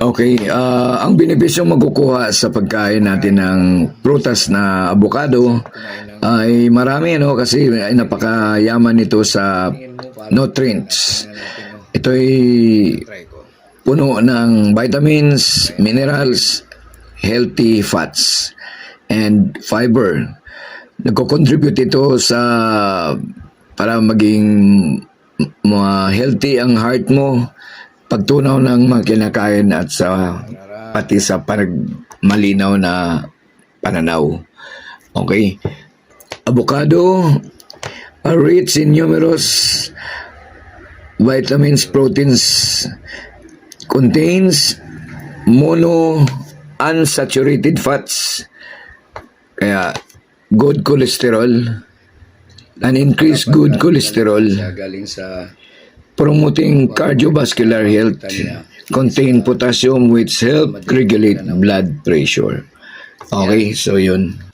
Okay, ah, ang benepisyo makukuha sa pagkain natin ng prutas na avocado ay marami no kasi ay napakayaman nito sa nutrients. Ito ay puno ng vitamins, minerals, healthy fats, and fiber. Nagko-contribute ito sa para maging ma healthy ang heart mo, pagtunaw ng mga kinakain at sa pati sa malinaw na pananaw. Okay. Avocado are rich in numerous vitamins, proteins, contains mono unsaturated fats, kaya good cholesterol, an increased good cholesterol, galing sa promoting cardiovascular health, contain potassium which help regulate blood pressure. Okay, so yun.